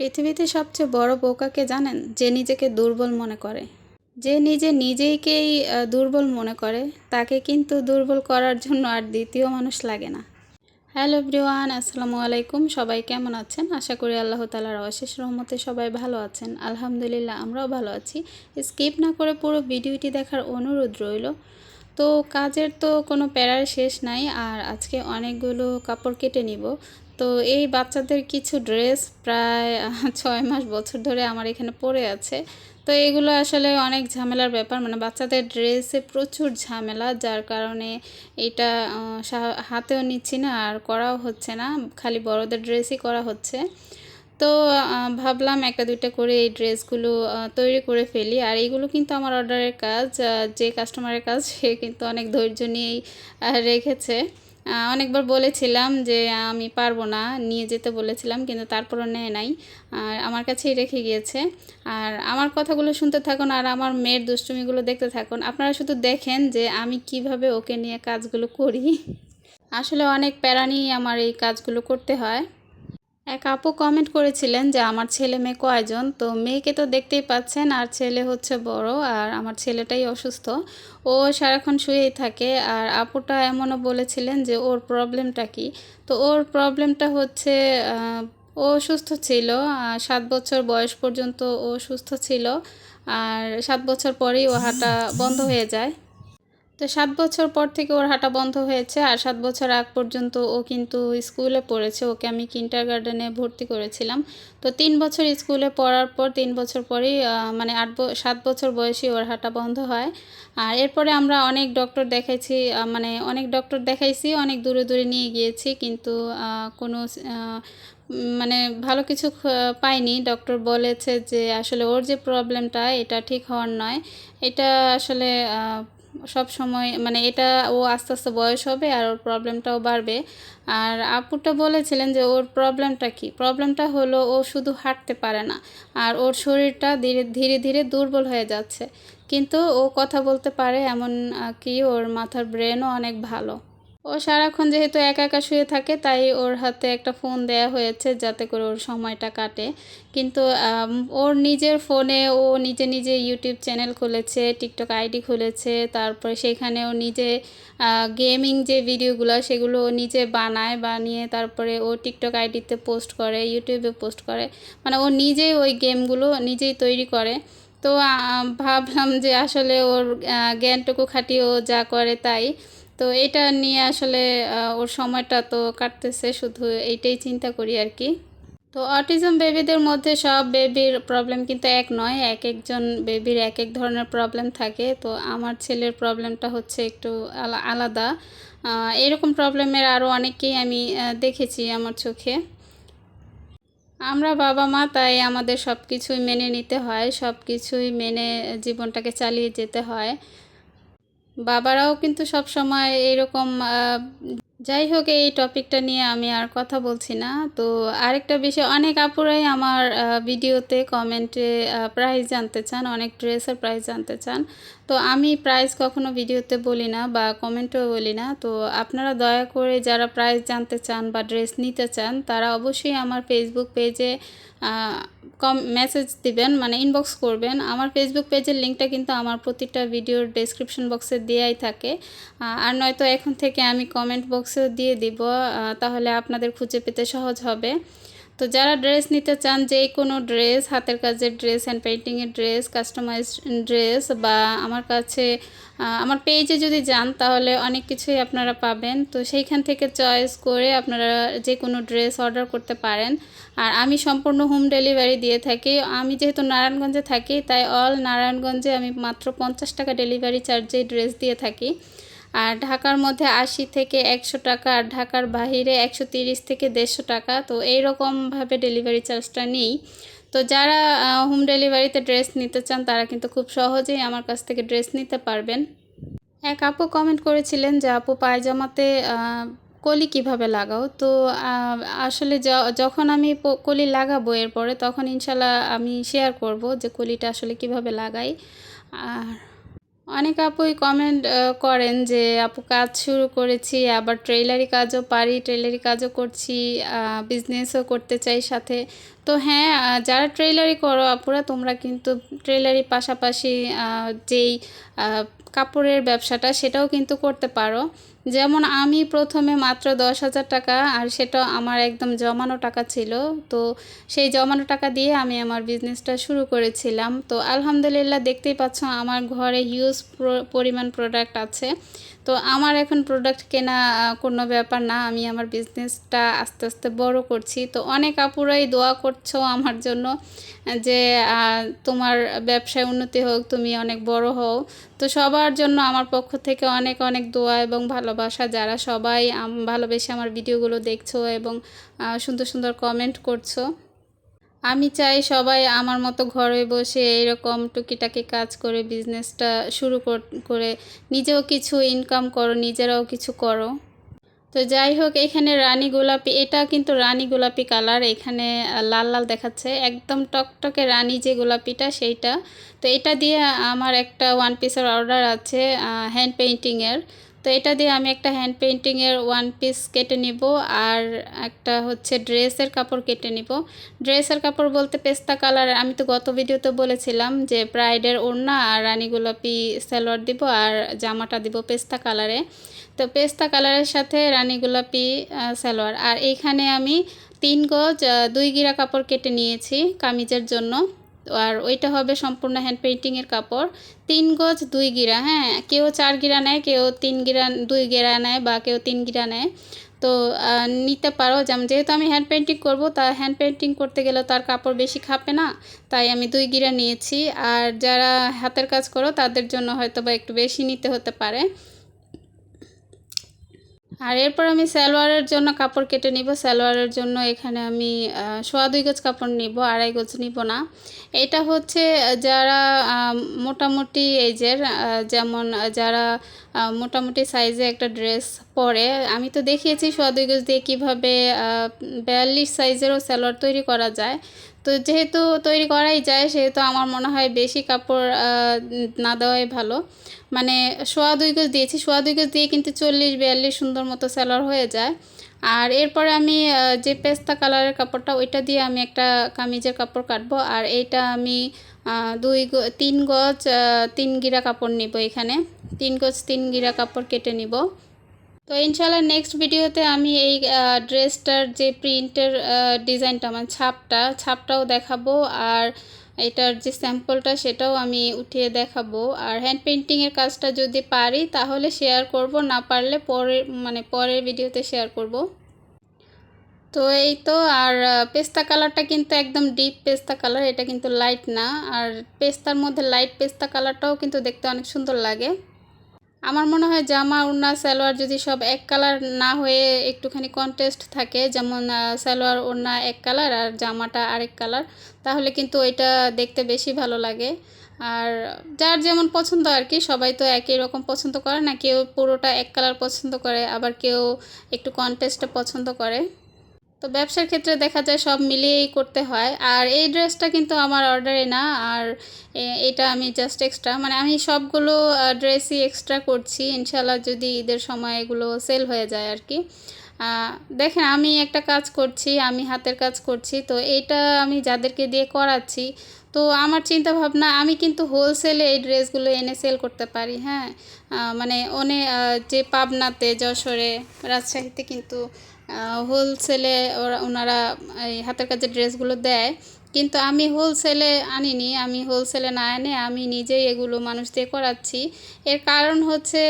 পৃথিবীতে সবচেয়ে বড় বোকাকে জানেন? যে নিজেকে দুর্বল মনে করে। যে নিজে নিজেইকেই দুর্বল মনে করে, তাকে কিন্তু দুর্বল করার জন্য আর দ্বিতীয় মানুষ লাগে না। হ্যালো এভরিওয়ান, আসসালামু আলাইকুম। সবাই কেমন আছেন? আশা করি আল্লাহ তালার অশেষ রহমতে সবাই ভালো আছেন। আলহামদুলিল্লাহ, আমরাও ভালো আছি। স্কিপ না করে পুরো ভিডিওটি দেখার অনুরোধ রইল। তো কাজের তো কোনো প্যারার শেষ নাই, আর আজকে অনেকগুলো কাপড় কেটে নিব। তো এই বাচ্চাদের কিছু ড্রেস প্রায় ছয় মাস বছর ধরে আমার এখানে পড়ে আছে। তো এগুলো আসলে অনেক ঝামেলার ব্যাপার। মানে বাচ্চাদের ড্রেসে প্রচুর ঝামেলা, যার কারণে এটা হাতেও নিচ্ছি না আর করাও হচ্ছে না। খালি বড়দের ড্রেসই করা হচ্ছে। তো ভাবলাম একটা দুইটা করে এই ড্রেসগুলো তৈরি করে ফেলি। আর এইগুলো কিন্তু আমার অর্ডারের কাজ যে কাস্টমারের কাজ, সে কিন্তু অনেক ধৈর্য নিয়েই রেখেছে। অনেকবার বলেছিলাম যে আমি পারব না, নিয়ে যেতে বলেছিলাম, কিন্তু তারপরও নেয় নাই। আর আমার কাছেই রেখে গিয়েছে। আর আমার কথাগুলো শুনতে থাকুন আর আমার মেয়ের দুষ্টুমিগুলো দেখতে থাকুন। আপনারা শুধু দেখেন যে আমি কীভাবে ওকে নিয়ে কাজগুলো করি। আসলে অনেক প্যারা নিয়েই আমার এই কাজগুলো করতে হয়। এক আপু কমেন্ট করেছিলেন যে, আমার ছেলে মেয়ে কয়জন? তো মেয়েকে তো দেখতেই পাচ্ছেন, আর ছেলে হচ্ছে বড়, আর আমার ছেলেটাই অসুস্থ। ও সারাক্ষণ শুয়েই থাকে, আর আপুটা এমনও বলেছিলেন যে, ওর প্রবলেমটা কি? তো ওর প্রবলেমটা হচ্ছে ও সুস্থ ছিল সাত বছর বয়স পর্যন্ত ও সুস্থ ছিল, আর সাত বছর পরেই ও হাঁটা বন্ধ হয়ে যায়। তো সাত বছর পর থেকে ওর হাঁটা বন্ধ হয়েছে আর সাত বছর আগ পর্যন্ত ও কিন্তু স্কুলে পড়েছে। ওকে আমি কিন্টার গার্ডেনে ভর্তি করেছিলাম। তো তিন বছর স্কুলে পড়ার পর তিন বছর পরেই মানে আট সাত বছর বয়সে ওর হাঁটা বন্ধ হয়। আর এরপরে আমরা অনেক ডক্টর দেখাইছি মানে অনেক ডক্টর দেখাইছি, অনেক দূরে দূরে নিয়ে গিয়েছি কিন্তু কোনো মানে ভালো কিছু পাইনি। ডক্টর বলেছে যে আসলে ওর যে প্রবলেমটা এটা ঠিক হওয়ার নয়। এটা আসলে সব সময় মানে এটা ও আস্তে আস্তে বয়স হবে আর ওর প্রবলেমটাও বাড়বে। আর আপুটা বলেছিলেন যে ওর প্রবলেমটা কি? প্রবলেমটা হলো ও শুধু হাঁটতে পারে না, আর ওর শরীরটা ধীরে ধীরে ধীরে দুর্বল হয়ে যাচ্ছে। কিন্তু ও কথা বলতে পারে এমন কি ওর মাথার ব্রেনও অনেক ভালো। ও সারাক্ষণ যেহেতু একা একা শুয়ে থাকে, তাই ওর হাতে একটা ফোন দেয়া হয়েছে যাতে করে ওর সময়টা কাটে। কিন্তু ওর নিজের ফোনে ও নিজে নিজে ইউটিউব চ্যানেল খুলেছে টিকটক আইডি খুলেছে, তারপরে সেখানে ও নিজে গেমিং যে ভিডিওগুলো সেগুলো ও নিজে বানায়, বানিয়ে তারপরে ও টিকটক আইডিতে পোস্ট করে ইউটিউবে পোস্ট করে। মানে ও নিজেই ওই গেমগুলো নিজেই তৈরি করে। তো ভাবলাম যে আসলে ওর জ্ঞানটুকু খাটিয়ে ও যা করে তাই। তো এটা নিয়ে আসলে ওর সময়টা তো কাটতেছে, শুধু এইটাই চিন্তা করি আর কি। তো অটিজম বেবিদের মধ্যে সব বেবির প্রবলেম কিন্তু এক নয়, এক একজন বেবির এক এক ধরনের প্রবলেম থাকে। তো আমার ছেলের প্রবলেমটা হচ্ছে একটু আলা- আলাদা। এরকম প্রবলেমের আরও অনেককেই আমি দেখেছি আমার চোখে। আমরা বাবা মা, তাই আমাদের সব কিছুই মেনে নিতে হয় সব কিছুই মেনে জীবনটাকে চালিয়ে যেতে হয়। বাবারাও কিন্তু সব সময় এরকম যাই হোক, এই টপিকটা নিয়ে আমি আর কথা বলছি না। তো আরেকটা বিষয়, অনেক আপুরাই আমার ভিডিওতে কমেন্টে প্রাইস জানতে চান, অনেক ড্রেসের প্রাইস জানতে চান। তো আমি প্রাইস কখনো ভিডিওতে বলি না বা কমেন্টেও বলি না। তো আপনারা দয়া করে যারা প্রাইস জানতে চান বা ড্রেস নিতে চান, তারা অবশ্যই আমার ফেসবুক পেজে কম মেসেজ দিবেন মানে ইনবক্স করবেন। আমার ফেসবুক পেজের লিঙ্কটা কিন্তু আমার প্রতিটা ভিডিওর ডেসক্রিপশন বক্সে দেওয়াই থাকে। আর নয়তো এখন থেকে আমি কমেন্ট বক্সেও দিয়ে দিব তাহলে আপনাদের খুঁজে পেতে সহজ হবে। তো যারা ড্রেস নিতে চান, যে কোনো ড্রেস হাতের কাজের ড্রেস হ্যান্ড পেইন্টিংয়ের ড্রেস কাস্টমাইজ ড্রেস বা আমার কাছে আমার পেজে যদি যান, তাহলে অনেক কিছুই আপনারা পাবেন। তো সেইখান থেকে চয়েস করে আপনারা যে কোনো ড্রেস অর্ডার করতে পারেন। আর আমি সম্পূর্ণ হোম ডেলিভারি দিয়ে থাকি। আমি যেহেতু নারায়ণগঞ্জে থাকি, তাই অল নারায়ণগঞ্জে আমি মাত্র পঞ্চাশ টাকা ডেলিভারি চার্জে ড্রেস দিয়ে থাকি। আর ঢাকার মধ্যে আশি থেকে একশো টাকা আর ঢাকার বাহিরে একশো তিরিশ থেকে দেড়শো টাকা। তো এইরকমভাবে ডেলিভারি চার্জটা নেই। তো যারা হোম ডেলিভারিতে ড্রেস নিতে চান, তারা কিন্তু খুব সহজেই আমার কাছ থেকে ড্রেস নিতে পারবেন। এক আপু কমেন্ট করেছিলেন যে, আপু, পায়জামাতে কলি কীভাবে লাগাও? তো আসলে যখন আমি কলি লাগাবো এরপরে, তখন ইনশাল্লাহ আমি শেয়ার করব যে কলিটা আসলে কীভাবে লাগাই। আর অনেক আপুই কমেন্ট করেন যে, আপু, কাজ শুরু করেছি, আবার ট্রেলারি কাজও পারি ট্রেলারি কাজও করছি বিজনেসও করতে চাই সাথে। তো হ্যাঁ যারা ট্রেলারি করো আপুরা, তোমরা কিন্তু ট্রেলারি পাশাপাশি যেই কাপড়ের ব্যবসাটা সেটাও কিন্তু করতে পারো। যেমন আমি প্রথমে মাত্র দশ হাজার টাকা, আর সেটা আমার একদম জমানো টাকা ছিল। তো সেই জমানো টাকা দিয়ে আমি আমার বিজনেসটা শুরু করেছিলাম। তো আলহামদুলিল্লাহ, দেখতেই পাচ্ছ আমার ঘরে হিউজ পরিমাণ প্রোডাক্ট আছে। তো আমার এখন প্রোডাক্ট কেনা কোনো ব্যাপার না। আমি আমার বিজনেসটা আস্তে আস্তে বড় করছি। তো অনেক আপুরাই দোয়া করছ আমার জন্য যে তোমার ব্যবসায় উন্নতি হোক, তুমি অনেক বড় হও। তো সবার জন্য আমার পক্ষ থেকে অনেক অনেক দোয়া এবং ভালোবাসা। যারা সবাই ভালোবেসে আমার ভিডিওগুলো দেখছ এবং সুন্দর সুন্দর কমেন্ট করছ। আমি চাই সবাই আমার মতো ঘরে বসে এইরকম টুকিটাকি কাজ করে বিজনেসটা শুরু কর- নিজেও কিছু ইনকাম করো, নিজেরাও কিছু করো। তো যাই হোক, এখানে রানী গোলাপি এটা কিন্তু রানী গোলাপি কালার, এখানে লাল লাল দেখাচ্ছে। একদম টকটকে রানী যে গোলাপিটা, সেইটা। তো এটা দিয়ে আমার একটা ওয়ান পিসের অর্ডার আছে হ্যান্ড পেইন্টিংয়ের তো এটা দিয়ে আমি একটা হ্যান্ড পেন্টিংয়ের ওয়ান পিস কেটে নিব আর একটা হচ্ছে ড্রেসের কাপড় কেটে নিব। ড্রেসের কাপড় বলতে পেস্তা কালার, আমি তো গত ভিডিওতে বলেছিলাম যে ব্রাইডের ওড়না আর রানী গোলাপি সালোয়ার দিব আর জামাটা দিব পেস্তা কালারে। তো পেস্তা কালারের সাথে রানী গোলাপি সালোয়ার। আর এইখানে আমি তিন গজ দুই গিরা কাপড় কেটে নিয়েছি কামিজের জন্য। আর ওইটা হবে সম্পূর্ণ হ্যান্ড পেইন্টিংয়ের কাপড়। তিন গজ দুই গিরা হ্যাঁ? কেউ চার গিরা নেয়, কেউ তিন গিরা, দুই গিরা নেয় বা কেউ তিন গিরা নেয়। তো নিতে পারো যেমন যেহেতু আমি হ্যান্ড পেইন্টিং করব, তা হ্যান্ড পেইন্টিং করতে গেলে তার কাপড় বেশি খাপে না, তাই আমি দুই গিরা নিয়েছি। আর যারা হাতের কাজ করো, তাদের জন্য হয়তো বা একটু বেশি নিতে হতে পারে। আর এরপর আমি সালোয়ারের জন্য কাপড় কেটে নিব। সালোয়ারের জন্য এখানে আমি সোয়া দুই গজ কাপড় নিব, আড়াই গজ নিব না। এটা হচ্ছে যারা মোটামুটি এজের যেমন যারা মোটামুটি সাইজে একটা ড্রেস পরে, আমি তো দেখিয়েছি সোয়া দুই গজ দিয়ে কীভাবে বিয়াল্লিশ সাইজেরও সালোয়ার তৈরি করা যায়। তো যেহেতু তৈরি করাই যায়, সেহেতু আমার মনে হয় বেশি কাপড় না দেওয়াই ভালো। মানে সোয়া দুই গজ দিয়েছি, সোয়া দুই গজ দিয়ে কিন্তু চল্লিশ, বিয়াল্লিশ সুন্দর মতো সেলার হয়ে যায়। আর এরপরে আমি যে পেস্তা কালারের কাপড়টা, ওইটা দিয়ে আমি একটা কামিজের কাপড় কাটবো। আর এইটা আমি দুই তিন গজ তিন গিরা কাপড় নিব এখানে। তিন গজ তিন গিরা কাপড় কেটে নিব। তো ইনশাল্লাহ নেক্সট ভিডিওতে আমি এই ড্রেসটার যে প্রিন্টের ডিজাইনটা মানে ছাপটা, ছাপটাও দেখাবো আর এটার যে স্যাম্পলটা সেটাও আমি উঠিয়ে দেখাবো। আর হ্যান্ড পেন্টিংয়ের কাজটা যদি পারি তাহলে শেয়ার করব, না পারলে পরে মানে পরের ভিডিওতে শেয়ার করব। তো এই তো, আর পেস্তা কালারটা কিন্তু একদম ডিপ পেস্তা কালার, এটা কিন্তু লাইট না। আর পেস্তার মধ্যে লাইট পেস্তা কালারটাও কিন্তু দেখতে অনেক সুন্দর লাগে। আমার মনে হয় জামা ওড়না সালোয়ার যদি সব এক কালার না হয়ে একটুখানি কন্টেস্ট থাকে, যেমন সালোয়ার ওড়না এক কালার আর জামাটা আরেক কালার, তাহলে কিন্তু ওইটা দেখতে বেশি ভালো লাগে। আর যার যেমন পছন্দ আর কি, সবাই তো একই রকম পছন্দ করে না, কেউ পুরোটা এক কালার পছন্দ করে, আবার কেউ একটু কন্টেস্টটা পছন্দ করে। তো ব্যবসার ক্ষেত্রে দেখা যায় সব মিলিয়েই করতে হয়। আর এই ড্রেসটা কিন্তু আমার অর্ডারে না, আর এটা আমি জাস্ট এক্সট্রা মানে আমি সবগুলো ড্রেসই এক্সট্রা করছি। ইনশাল্লাহ যদি ঈদের সময় এগুলো সেল হয়ে যায় আর কি দেখেন আমি একটা কাজ করছি, আমি হাতের কাজ করছি, তো এইটা আমি যাদেরকে দিয়ে করাচ্ছি তো আমার চিন্তা ভাবনা আমি কিন্তু হোলসেলে এই ড্রেসগুলো এনে সেল করতে পারি হ্যাঁ। মানে অনে যে পাবনাতে, যশোরে, রাজশাহীতে কিন্তু হোলসেলে ওরা, ওনারা এই হাতের কাজের ড্রেসগুলো দেয়। কিন্তু আমি হোলসেলে আনিনি, আমি হোলসেলে না এনে আমি নিজেই এগুলো মানুষ দিয়ে করাচ্ছি। এর কারণ হচ্ছে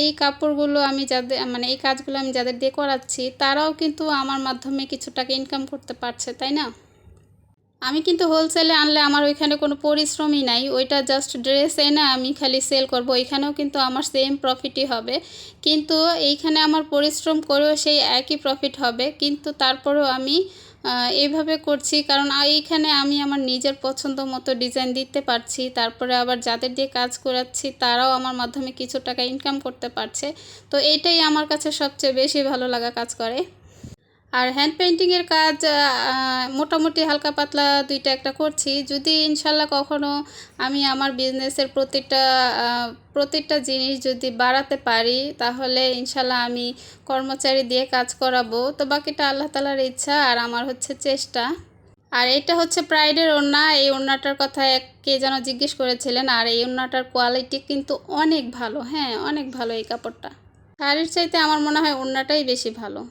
এই কাপড়গুলো আমি যাদের মানে এই কাজগুলো আমি যাদের দিয়ে করাচ্ছি, তারাও কিন্তু আমার মাধ্যমে কিছু টাকা ইনকাম করতে পারছে, তাই না? আমি কিন্তু হোলসেলে আনলে আমার ওইখানে কোনো পরিশ্রমই নাই। ওইটা জাস্ট ড্রেস এনে আমি খালি সেল করব। ওইখানেও কিন্তু আমার সেম প্রফিটই হবে। কিন্তু এইখানে আমার পরিশ্রম করেও সেই একই প্রফিট হবে। কিন্তু তারপরেও আমি এইভাবে করছি। কারণ এইখানে আমি আমার নিজের পছন্দ মতো ডিজাইন দিতে পারছি। তারপরে আবার যাদের দিয়ে কাজ করাচ্ছি, তারাও আমার মাধ্যমে কিছু টাকা ইনকাম করতে পারছে। তো এটাই আমার কাছে সবচেয়ে বেশি ভালো লাগা কাজ করে। আর হ্যান্ড পেন্টিংয়ের কাজ মোটামুটি হালকা পাতলা দুইটা একটা করছি। যদি ইনশাল্লাহ কখনো আমি আমার বিজনেসের প্রতিটা প্রতিটা জিনিস যদি বাড়াতে পারি, তাহলে ইনশাল্লাহ আমি কর্মচারী দিয়ে কাজ করাবো। তো বাকিটা আল্লাহ তালার ইচ্ছা আর আমার হচ্ছে চেষ্টা। আর এটা হচ্ছে প্রাইডের ওড়না। এই ওড়নাটার কথা এক কে যেন জিজ্ঞেস করেছিলেন, আর এই ওড়নাটার কোয়ালিটি কিন্তু অনেক ভালো। হ্যাঁ অনেক ভালো এই কাপড়টা। শাড়ির চাইতে আমার মনে হয় ওড়নাটাই বেশি ভালো।